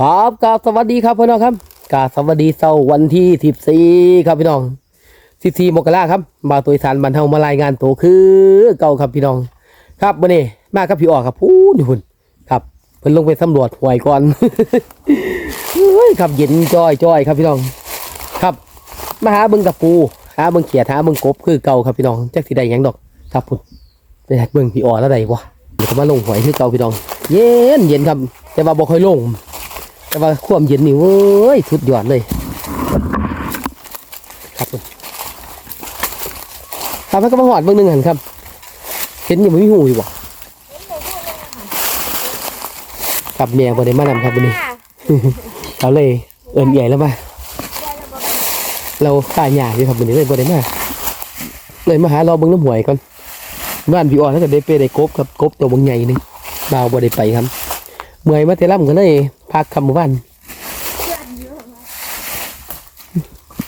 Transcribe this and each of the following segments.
ครับกราบสวัสดีครับพี่น้องครับกาสวัสดีเสาร์วันที่สิบสี่ครับพี่น้องสิบสี่มกราครับบาตัวสานบันเทามารายงานตัวคือเก่าครับพี่น้อง ครับวันนี้มากับพี่ออกครับพูดอยู่พุ่นครับเพิ่นลงไปสำรวจหวยก่อนเฮ้ยครับเย็นจ้อยจ้อยครับพี่น้อง ครับมาหาเบิ่งกับปูหาเบิ่งเขียดหาเบิ่งกบคือเก่าครับพี่น้องจักสิได้หยังดอกครับพุ่นไปหาเบิ่งพี่ออแล้วไดวะเดี๋ยวมาลงหวยคือเก่าพี่น้อง เย็นเย็นครับแต่ว่าบ่ค่อยลง แต่ว่าความเย็นนี่เว้ยสุดยอดเลยครับผมครับแล้ก็มาหอดเบื้องหนึ่งหันครับ เห็นยู่ไม่มีหูอยู่บ่ครับเมียบ่ได้มานำครับวันนี้เขาเลยเอินใหญ่แล้วมาเราตายหยาอยู่ครับวันนี้เลยบ่ได้มาเลยมาหารอเบิ่งน้ำหวยก่อนบ้านพี่อ่อนแล้วก็ได้เปได้กบครับกบตัวบางใหญ่หนึงบ่าวบ่ได้ไปครับ เมื่อยมาเตล่ำกันเลยพักคำหมู่บ้าน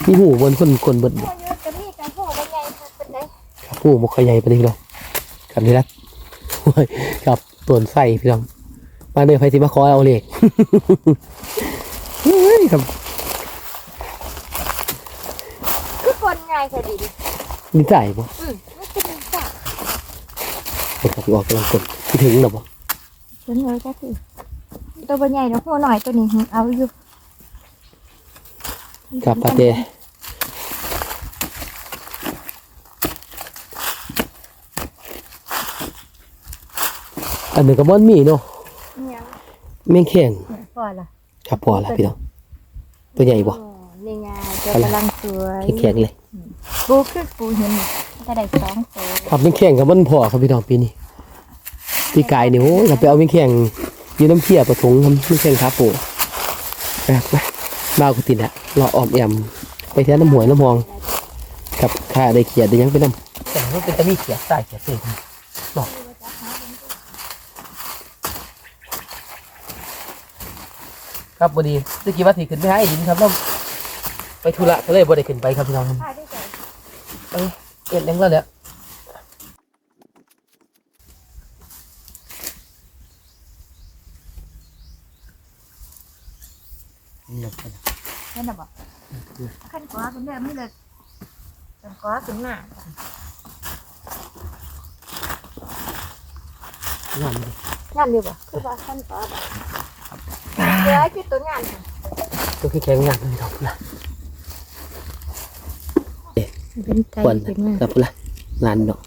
มีหูบนคนคนเบิดบ่โอ้ยจะมีการโหเป็นไงคะเป็นไงครับหูบกใหญ่ไปเลยพี่น้องครับนี่ละโอ้ยครับตัวนไส้พี่น้องมาเลยไฟสิมาขอเอาเลขเฮ้ยครับคือคนไงคดีมีใจบ่อืมไม่เป็นไรจ้ะคนขับออกกำลังกดที่ถึงหรอบ่เป็นเลยจ้ะคือ ตัวเป็นใหญ่เนาะหัวหน่อยตัวนี้เอาอยู่ครับปาเต้อันหนึ่งกับมันมีเนาะเนี่ยแม่งแข็งพอละครับพอละพี่น้องตัวใหญ่บ่โอ้นี่ไงตัวกำลังสวยแข็งๆเลยปูคือปูเห็นจะได้สองตัวครับยังแข่งกับมันพอครับพี่น้องปีนี้ปีกายนี่โอ้ยครับไปเอาไม่แข่งอ ยืนน้ำเพียประทงทำไม่แข่งครับปู่แบบมามากุตินะรอออมแอมไปแท้น้ำหวยน้ำหองครับข้าได้เขียดได้หยังไปน้ำแต่มันเป็นตะมีเขียดใส่เขียดเองบอกครับบดีตะกี้ว่าถีขึ้นไปให้ดินครับแล้วไปธุระก็เลยบ่ได้ขึ้นไปครับพี่น้องครับพาได้ใจเอ้ยเอ็ดยังแล้วเนี่ย เห็นหรอบอกขั้นกว่าคุณเดิมไม่เลยขั้นกว่าถึงหน้างานดิงานเดียวบ่คือว่าขั้นกว่าบ่เดี๋ยวคือตัวงานค่ะก็คือแข่งงานพี่น้องนะเป็นใจควรเป็นงานกับละงานเนาะ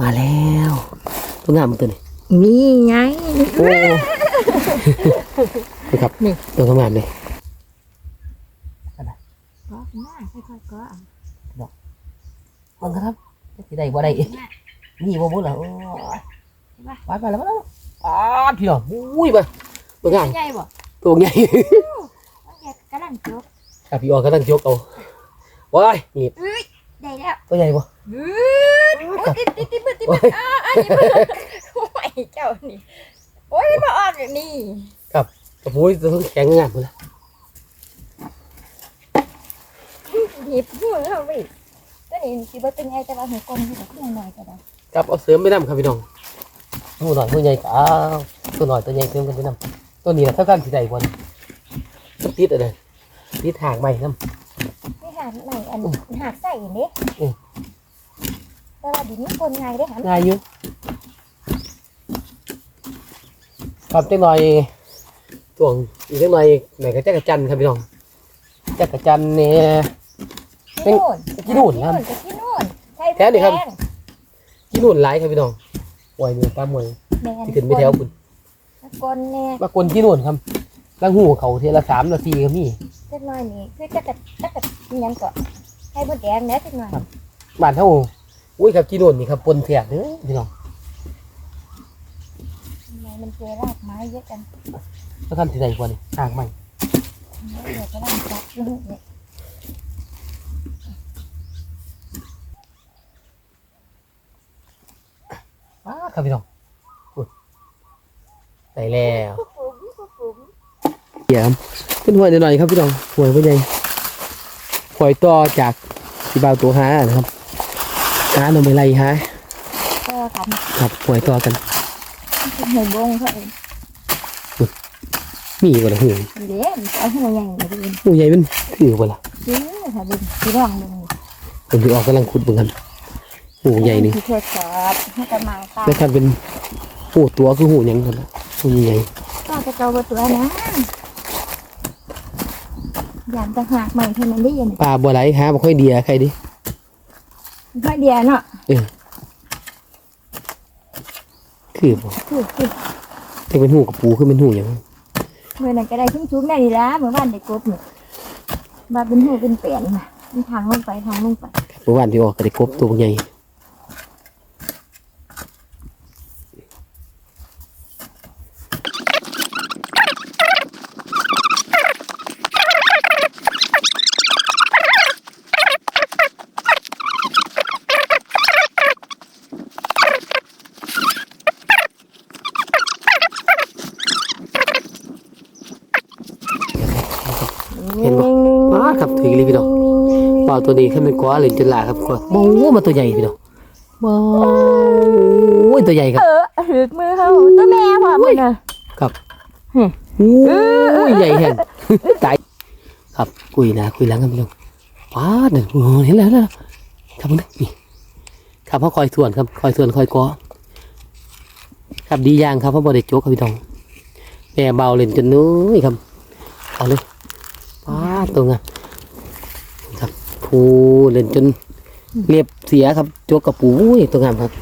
มาแล้วตัวงามมันตัวนี้นี่ไงโอ้ นะครับนี่ตัวงามเลย ก็หน้าค่อยๆก็ มันครับ ที่ใดบ่ได้เองนี่บ่บ่ล่ะโอ้ยไปไปแล้วมาแล้วอ้าพี่น้องอุ้ยมาตัวงามใหญ่บ่ตัวใหญ่ใหญ่กำลังจบครับพี่ นี่ได้แล้วตัวใหญ่บ่ติดติดติดติดติดอ่าอันนี้คิดว่าเป็นไงแต่ว่าหัวกลมที่แบบขึ้นหน่อยก็ได้ครับเอาเสริมไปนำครับพี่น้องตัวหน่อยตัวใหญ่ก็เอาตัวหน่อยตัวใหญ่เสริมกันไปนำตัวนี้นะเท่ากันสิได้บ่นี่ติดอะไรติดทางใหม่นำไม่หาใหม่อันหาใส่เนี้ยแต่ว่าดินนี่คนไงได้หันง่ายอยู่ครับจังหน่อยช่วงอีกจังหน่อยไหนก็จักรจันครับพี่น้องจักรจันเนี่ย ที่นู่นที่นู่นครับที่นู่นใช่แท้ดิครับที่นู่นหลายครับพี่น้องปล่อยมือตามมวยแมนที่ขึ้นไปแถวคุณกลเนี่ยมากวนที่นู่นครับลังหูเขาเทละสามละสี่ก็มีเล็กน้อยนี่คือจะกระจะกระยังก็ให้บดแดงเนี้ยจังหน่อยบ้านเท่าอุ้ยครับที่นู่นนี่ครับปนเสียดเด้อพี่น้องมันเจอรากไม้เยอะจังแล้วท่านที่ใดกว่านี่ทางใหม่เดี๋ยวก็ต้องจับลูกเนี่ย ครับพี่น้องอุ้ยใส่แล้วปุ๊บปุ๊บปุ๊บปุ๊บเดี๋ยวขึ้นหวยหน่อยๆครับพี่น้องหวยเป็นไงหวยต่อจากที่บ่าวตัวหานะครับหาหน่อไม่ไรฮะก็กันครับหวยต่อกันเป็นหัวบงเขาเองมีบ่ล่ะหูเด้เอาหัวใหญ่มาดิหูใหญ่มันคือบ่ล่ะซื้อค่ะดิที่ร่องหนึ่งผมสิออกกำลังขุดเหมือนกัน หูใหญ่นี่เทศสอบให้กำลังตาแล้วคันเป็นหูตัวคือหูยังกันละหูใหญ่ก็จะเกาตัวนะยานจะหักใหม่เท่านั้นได้ยังปลาบ่ไหลหาบ่ค่อยเดียใครดิไม่เดียเนาะคือบ่คือคือแต่เป็นหูกับปูคือเป็นหูยังเมื่อนั้นก็ได้ชุ่มๆได้ดีละเมื่อวานได้กบเนี่ยบาเป็นหูเป็นเปลี่ยนมามันทางลงไปทางลงไปเมื่อวานที่ออกก็ได้กบตัวใหญ่ เห็นบ่มาครับถือเลยพี่น้องเปล่า ตัวนี้ขึ้นเป็นกว่าเลยจนหลาครับกว่าโอ้มาตัวใหญ่พี่น้องว้าวตัวใหญ่ครับเออถึกมือเขาตัวแม่พอมันน่ะครับโอ้ยใหญ่แฮงตายครับคุยหนะคุยหลังกันพี่น้องป้าดเนี่ยโอ้เห็นแล้วเห็นแล้วครับมึงนี่ครับเขาคอยส่วนครับคอยส่วนคอยกอครับดีอย่างครับเพราะบริโจกครับพี่น้องแม่เบาเล่นจนนู้ยครับเอาเลยป้าดตัวงาม ครับผูเล่นจนเรียบเสียครับโจกกับปูอุ้ยตัวงามครับ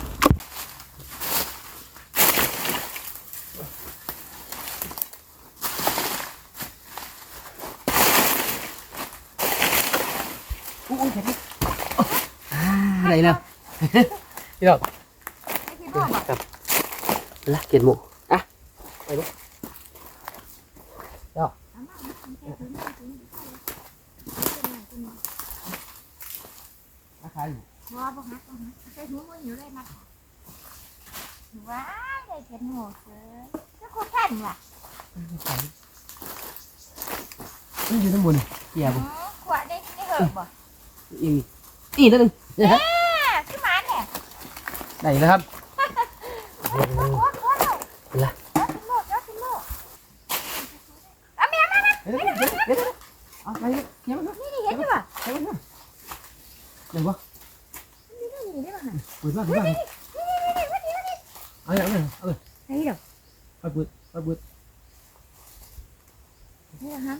อะไรแล้วพี่น้องครับละเกียนหมูอะไปลูกเดี๋ยว ราคาอยู่ว้าบ่ฮักบ่ฮักใส่หูมันอยู่เลยนะว้ายได้เจ็ดหัวเสือเจ้าโคตรแข็งว่ะนี่อยู่ทั้งบนเกี ได้ป่ะเปิดบ้างเปิดบ้างเอาเลยเอาเลยเอาเลยไอ้เดี๋ยวไปเปิดไปเปิดนี่นะ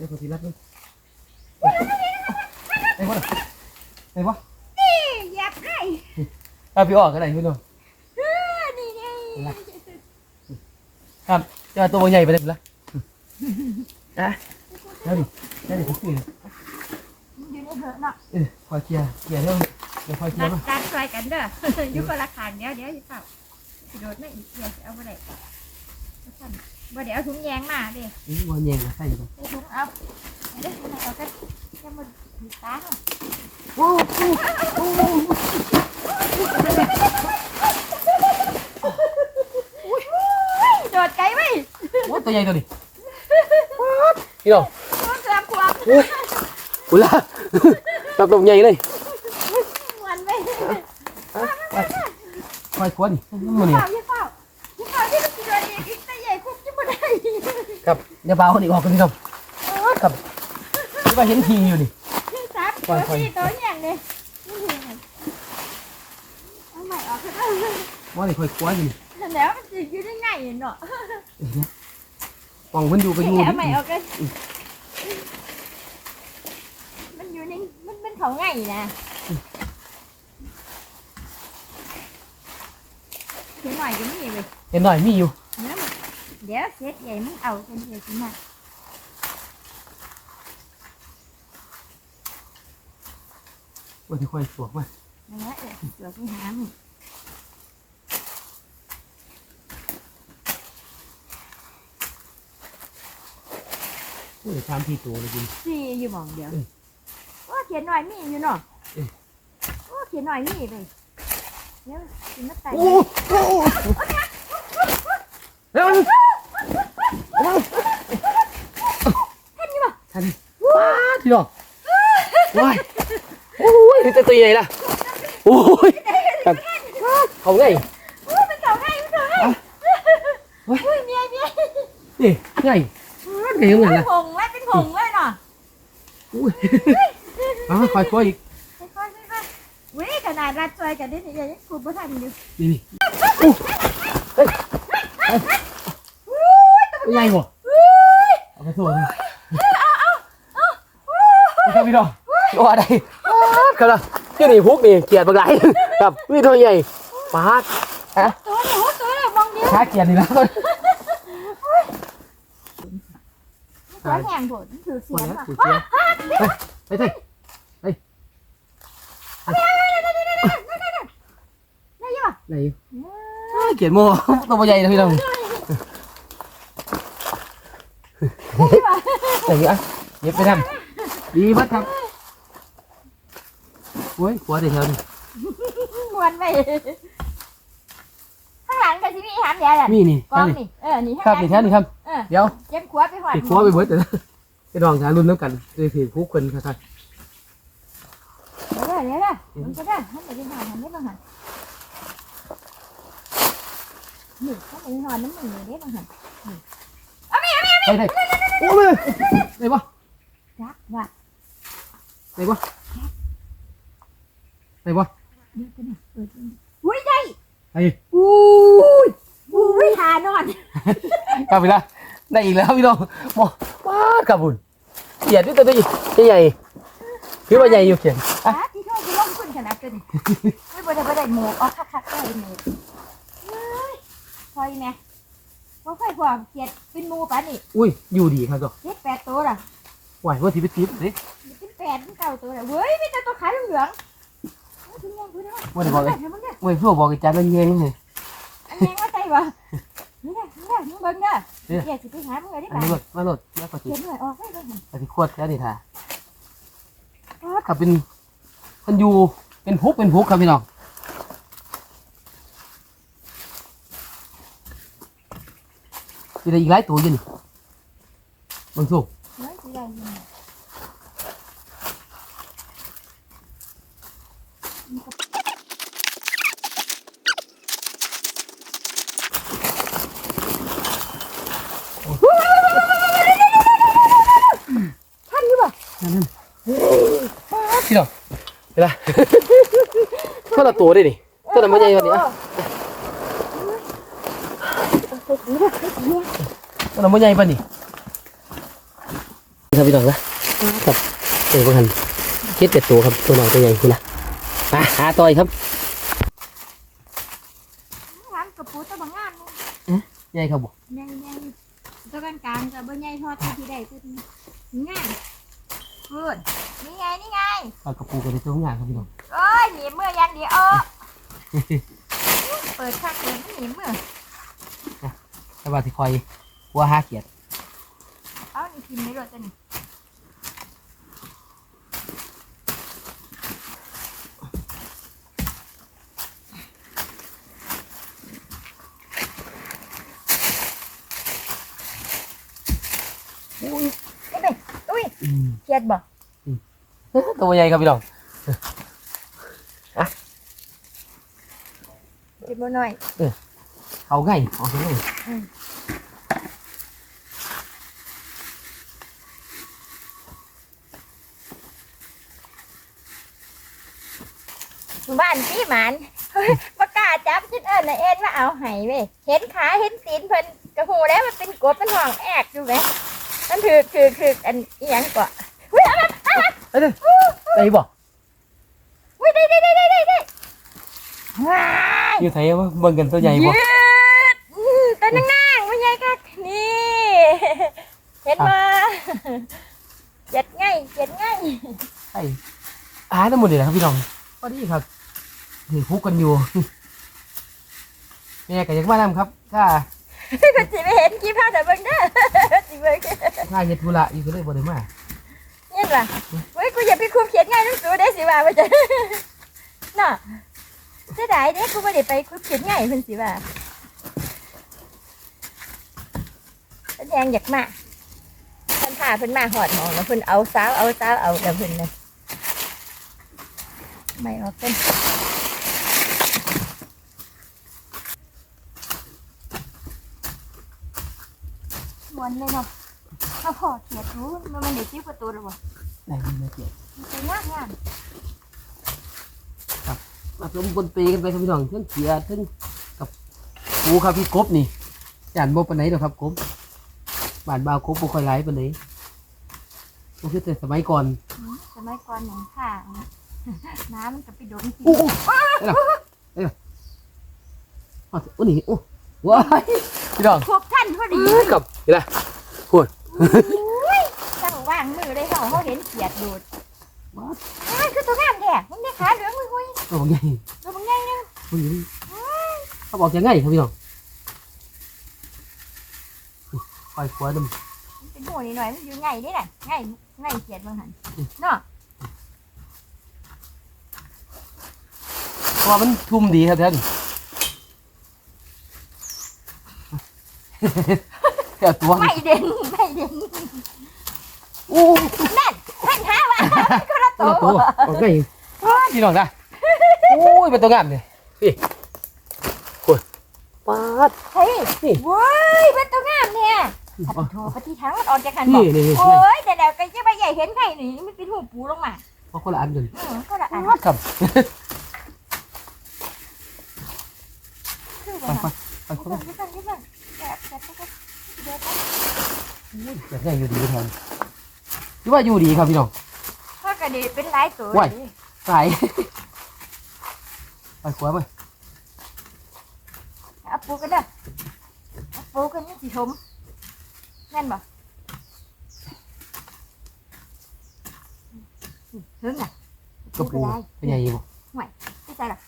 ฮะเดี๋ยวพอทีรัดนึงไอ้วะไอ้วะนี่เหยียบให้เอาพี่ออกก็ได้พี่น้องเออนี่นี่ครับจะตัวใหญ่ไปเลยละอะเดี๋ยวดิเดี๋ยวดิผมคุยมันอยู่ในเหอะเนาะเออคอยเคลียร์เคลียร์เรื่องเดี๋ยวคอยเคลียตัร์ดมาตัดช่วยกันเด้อ อยู่คนละขางเดี๋ยวเดี๋ยวสิเปล่าสิโดดไม่อีกเดี๋ยวสิเอาบ่ได้บ่เดี๋ยวเอาถุงแยงมาเด้อืมวันแยงมาใส่ก่อนใส่ถุงเอาเด้เอากันจะมาถือตาเนาะโอ้โหโดดไกลไว้โอ้ตัวใหญ่ตัวนี้พี่น้องตัวเกือบควบอุล่าตับตัวใหญ่เลย วันไป คอยควนนี่มันนี่เปล่าอย่าเปล่าอย่าเปล่าที่มันสิโดดอีกอีกแต่ใหญ่คุบจะบ่ได้ครับเดี๋ยวเบาคนอีกออกกันพี่น้องครับที่ว่าเห็นทีอยู่นี่ซับตัวที่ตัวอย่างเลยเอาใหม่ออกกันว่านี่คอยควนอยู่นี่แล้วมันจะอยู่ได้ไงเนาะมองมันอยู่ก็อยู่เอาใหม่ออกกันมันอยู่ในมันเป็นเขาไงนะ เขียนหน่อยก็มีเลยเห็นหน่อยมีอยู่นะเดี๋ยวเซตใหญ่มึงเอาเป็นเดียวสิมา เนื้อเออเสือที่หางโอ้ยชามที่ตัวเลยคุณสี่อยู่หมองเดียวเออโอ้เขียนหน่อยมีอยู่เนาะเออโอ้เขียนหน่อยมีเลยเดี๋ยวกินมาไต่โอ้โหเร็วทันว้าที่ดอกว้ายโอ้ยนี่ตัวใหญ่ละโอ้ยครับเขาไงโอ้เป็นเขาไงเป็นเขาไงเว้ยอุ้ยเมียเมียนี่ไงโอ้ดไงเหมือนเป็ล่ะนผงเลยเป็นผงเลยเนาะอุ้ยอ๋อคอยคอยอีกค่อยๆค่ อยๆอุ้ยขนาดรัดช่วยกันได้นี่ยังคุมบ่ทันอยู่นี่นี่อู้เฮ้ยเฮ้ยตัวใหญ่หัวเอาไปสู้เลยนี่ครับพี่น้องโอ้อะไรครับล่ะที่นี่พุกนี่เกียดบางไรครับนี่ตัวใหญ่ปาดฮะตัวเดียวตัวเดียวมองเดียวช้าเกียดนี่แล้วตัวแห้งโผล่ถือเสีหมดยงแล้วว่ะถูกเชียวไปไปไป ได้ยังไหนเกียดโมตัวใหญ่นะพี่น้องไหนอะเย็บไปทำดีมัดครับโอ้ยหัวเดี๋ยวนี่มวนไปข้างหลังก็สิมีหามยายอะนี่นี่กองนี่เออนี่ครับนี่แท้นี่ครับเดี๋ยวเจ็บขวาไปหอดติดคอไปเบิดแต่ไอ้ดองหารุ่นแล้วกันเลยถือคุกคนครับ เดี๋ยวเดี๋ยวเดี๋ยวมันก็ได้ให้ไปหอดมันได้บ้างหันนี่ให้ไปหอดน้ำมันได้บ้างหันไปได้โอ้ยได้ปะรักว่าได้ปะได้ปะเดี๋ยวกันนะเปิดอุ้ยได้ไอ้อุ้ยอุ้ยหานอนกลับไปละได้อีกแล้วพี่น้องมอว้ากลับ บุญเกียดนี่ตัวตัวใหญ่พี่ว่าใหญ่อยู่เขียนอะที่โทษที่ลงขึ้นขนาดตัวนี้ไม่บ่ได้บ่ได้หมูเอาคักคักๆได้หมูเฮ้ยพอยแม่ว่าค่อยพอเกียดเป็นหมูปะนี่อุ้ยอยู่ดีครับตัวเจ็ดแปดตัวล่ะไหวว่าทีไปทิพย์นี่เป็นแปดเป็นเก้าตัวล่ะเว้ยมีแต่ตัวขาวเหลืองๆเอาถึงยังกูได้ว่าจะบอกเลยเดี๋ยวมึงเนี่ยเว้ยพี่บอกไอ้จานมันเย็นเลยอันนี้ว่าใจวะนี่แหละนี่แหละมึงเบิ่งเด้อเดี๋ยวสิไปหามึงเลยได้อันป่ะนี้หลดมาหลดแล้วก็ติเขียนหน่อยออกให้ด้วยปฏิควดแล้วนี่ท่ากับเป็นมันอยู่ เป็นพุกเป็นพุกครับพี่น้องมีอะไรอีกหลายตัวอยู่นี่บางสู้เฮ้ยสิได้ยินท่านอยู่ป่ะนั่นนั่นพี่น้องเห็นไหม คนละตัวด้วยนี่ตัวนั้นมันใหญ่กว่านี้อะตัวนั้นมันใหญ่ป่ะนี่ครับพี่น้องนะครับเอ๋บ้างหันเจ็ดเป็ดตัวครับตัวน้อยตัวใหญ่คุณนะอะหาต่อยครับงานกระปูตะบางงานใหญ่ครับบ่ใหญ่ใหญ่ตัวกลางกลางๆกับบ่ใหญ่ทอดที่ใดตัวนี้งานเพื่อนนี่ไงนี่ไงเอากระปูกันในตัวงานครับพี่น้องเอ้ยหนีเมื่อยันเดียวเปิดข้างเปิดไม่หนีเมื่อแต่ว่าที่คอยหัวห้าเกียรติเอานี่กินไม่รสจะนี่อุ้ยอุ้ย เครียดบ่ตัวใหญ่ครับพี่น้องกินบ่หน่อย เอาไงเอาไงบ้านพี่หมันเฮ้ยประกล้าศจับจิตเอิญนะเอ็นมาเอาไห้เว้ยเห็นขาเห็นตีนเพิ่นกระหูแล้วมันเป็นกบเป็นห่องแอกอยู่ไหมมันถือถือถืออันอีหยังกว่า อุ้ยเอามาอามาไอ้เด้อไอ้บ่อุ้ยได้ได้ได้ได้ได้ได้ายอยู่ไทยว่าเบิ่งกันตัวใหญ่บ่ยืดอืมตัวนั่งนั่งไม่ใหญ่ค่ะนี่เห็นมาเจ็ดง่ายเจ็ดง่ายไอ้อาทั้งหมดเลยนะครับพี่น้องพอดีครับถือพุกกันอยู่แม่ก็ยังมานำครับถ้าก็สิไปเห็นกี่ภาพแต่เบิ่งเด้อสิเบิ่งถ้าเฮ็ดธุระอยู่ก็เลยบ่ได้มา ล่ะเฮ้ยกูอย่าไปคุมเขียนง่ายหน้ำสูได้สิว่าว่าจะน่ะเสียดายเด้กูไม่ได้ไปคุมเขียนง่ายเพิ่นสิว่าเพิ่นแทงอยากมาเพิ่นพาเพิ่นมาหอดหมองแล้วเพิ่นเอาสาวเอาสาวเอาแล้วเพิ่นนะไม่ออกเพิ่นมวนเลยเนาะทเอาพอเขียดรู้มันมันได้จิ้วประตูหรือเปล่า ได้ยินไหมเกียรติมันเป็นยากยากมาสมบนเปกันไปครับพี่น้องเทั้งเขียเทั้งกับปูครับพี่กบนี่จานบ่ปานไหนดอกครับกบบ้านบ่าวกบบ่ค่อยหลายปานไหนก็คือแต่สมัยก่อน สมัยก่อนหนังข้างน้ำมันจะไปโดนกินอู้อู้เอ้ยล่ะเอ้ยล่ะอ๋อโอ้นี่โอ้ว้ายพี่น้องพวกท่านพอดีกับนี่ล่ะพูดตั้งว่างมือเลยเขาเขาเห็นเขียดดูดอ้ายคือตัวงามแท้มึงได้ขาเหลืองหุ้ยตัวบอกใหญ่ๆตัวมึงใหญ่นึงมันอยู่นี่เขาบอกยังไงครับพี่น้องปล่อยขวาดมมันเป็นหัวนิดหน่อยมันอยู่ใหญ่นี่แหละใหญ่ใหญ่เขียดบางหันเนาะเพราะว่ามันทุ่มดีครับท่านเดี๋ยวตัวไม่เด่นไม่เด่น อู้นั่นนั่นหาว่าคนละตัวตัวบอกไงพี่น้องนะโอ้ยเป็นตัวงามเนี่ยพี่พูดปาดเฮ้ยนี่เว้ยเป็นตัวงามเนี่ยขัดโถปฏิทั้งมันออกจากกันบอกโอ้ยแต่แล้วก็จะไปใหญ่เห็นไข่นี่มันเป็นหูปูลงมาเพราะคนละอันกันอืมก็ละอันครับคือไปว่าไปไปไปไปไปไปไปแบบแบบแบบแบบแบบนี้อยู่ดีแทน คิดว่าอยู่ดีครับพี่น้องถ้ากระดีเป็นหลายตัวว้ายสาย ไปขวาไปเอาปูกันเด้อเอาปูกันนี่สิชมแน่นบ่ถึงอะกระปูเป็นไงอยู่บ่ไม่ใช่หรอก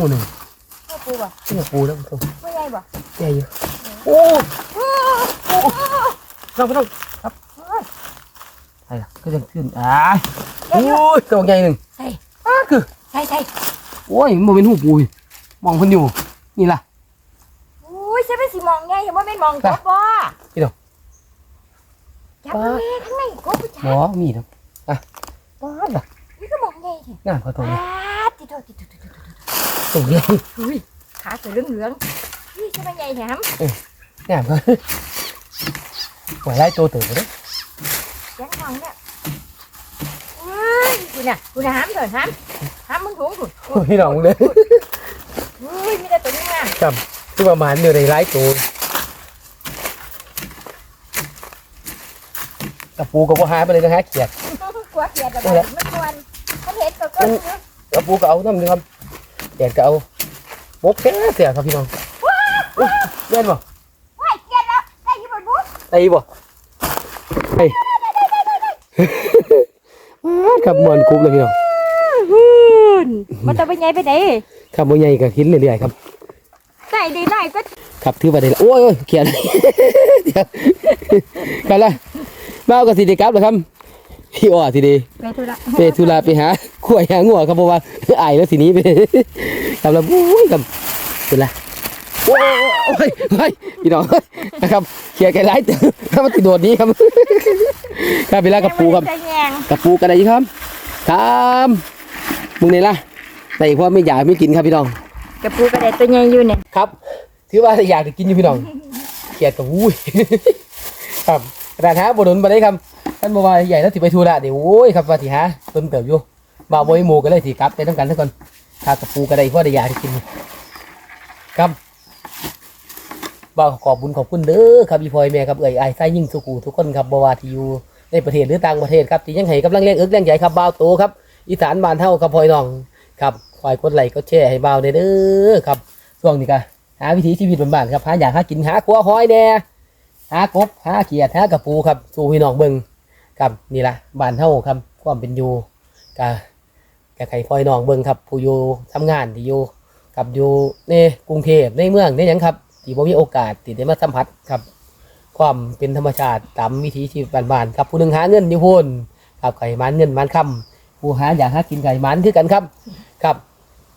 มูหนึ่งเอาปูบ่นี่ปูแล้วตัวไม่ใหญ่บ่ใหญ่อยู่โอ้น้องพี่น้องครับใช่ละก็ยังขึ้นอ่าโอ้ยตัวใหญ่หนึ่งใช่อ่าคือใช่ใช่โอ้ยมันเป็นหูปูยมองเพิ่นอยู่นี่ล่ะอุ้ยใช่เป็นสีมองไงเห็นว่าไม่มองกบบ่พี่น้องจับมันแม่ข้างในกบผู้ชาหมยอมีดอะป้าดล่ะนี่ก็มองไงแท้งามกว่าตัวนี้ป้าดติดโทษติดโทษติดโทษ ติดโทษตัวใหญ่อุ้ยขาสวยเหลืองๆนี่ใช่ไหมใหญ่แถมงามกว่าหวยไล่ตัวเต๋อเด้อแจ้งมองเนี่ยอุ้ยคุณน่ะคุณน่ะห้ามเถอะห้ามห้ามมึงถุงถุงโอ้ยพี่น้องเลยอุ้ยมีแต่ตัวนี้งามครับที่ประมาณอยู่ในไล่ตัวกระปูกับว่าหายไปเลยนะฮะเขียดกลัวเกลียดแบบมันควรเขาเห็นตัวก็กระปูก็เอาน้ำนึงครับ เขียดก็เอาบกแค่เสียครับพี่น้องอุ๊ยเล่นบ่ว้ายเกลียดแล้วได้อยี่บนบุ๊กไอ้บ่ไอ้ครับมวนกรุ๊บเลยพี่น้องมันจะไปไงไปไหนครับบ่ใหญ่ก็กินเรื่อยๆครับใส่ดีหน่อยก็ครับถือว่าได้ละโอ้ยโอ้ยเขียนเดี๋ยวกันละมาเอากับสิเดีกลับแล้วครับ พี่อ้อสิเดีไปทุระไปธุระไปหาขวายหางัวครับเพราะว่าอายแล้วสิหนี้ไปครับแล้วโอ้ยครับเป็นไรโอ้ยโอ้ยโอ้ยพี่น้องนะครับเขียนไกลไล่เต๋อถ้ามันติดโดดนี้ครับครับเวลากับปูครับใส่แยงกับปูกันอะไรครับครับมึงนี่ล่ะแต่อีกว่าไม่อยากไม่กินครับพี่น้องกับปูกระเด็ดตัวใหญ่อยู่เนี่ยครับ ถือว่าอยากจะกินอยู่พี่น้องเขียดกับวุ้ยครับกระดานหาบหนุนมาได้ครับ ท่านบอกว่าใหญ่แล้วสิไปทูระเดี๋ยวโอ้ยครับว่าสิหาต้นเติบอยู่บ่าวบอยหมูก็เลยสิกลับไปทั้งกันทั้งคนถ้ากับปูก็ได้เพราะได้ยากจะกินครับบ่าวขอบบุญขอบคุณเด้อครับพี่พลอยแม่ครับเอ่ยไอ้ไส้ยิ่งสุกูทุกคนครับบ่าว่าที่อยู่ในประเทศหรือต่างประเทศครับที่ยังให้กำลังเลี้ยงเอิกเลี้ยงใหญ่ครับบ่าวโตครับอีสานบานเท่าครับพลอยน้องครับคอยกดไลค์กดแชร์ให้บ่าวเด้อเด้อครับช่วงนี้ก็หาวิถีชีวิตบ้านๆครับหาอยากหากินหาขัวหอยแน่หากบหาเขียดหากระปูครับ สู่พี่น้องเบิ่ง ครับนี่ละบ้านเฮาครับความเป็นอยู่กะกะไข่พลอยน้องเบิ่งครับ ผู้อยู่ทำงานที่อยู่กับอยู่ในกรุงเทพในเมืองในหยังครับที่บ่มีโอกาสที่ได้มาสัมผัสครับ ความเป็นธรรมชาติตามวิถีชีวิตบ้านๆครับผู้หนึงหาเงินอยู่พุ่นครับไก่มันเงินมันคำผู้หาอยากหากินไก่มันคือกันครับ ครับ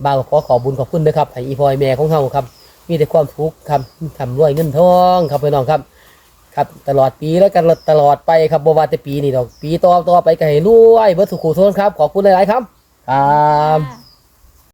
บ่าวขอขอบุญขอบคุณนะครับให้อีพลอยแม่ของเฮาครับ มีแต่ความทุกข์ครับทำรวยเงินทองครับพี่น้องครับ ครับตลอดปีแล้วกันตลอดไปครับบ่ว่าแต่ปีนี้ดอกปีต่อต่อไปก็ให้รวยเบิดสุขุทุนครับขอบคุณหลายๆครับครับ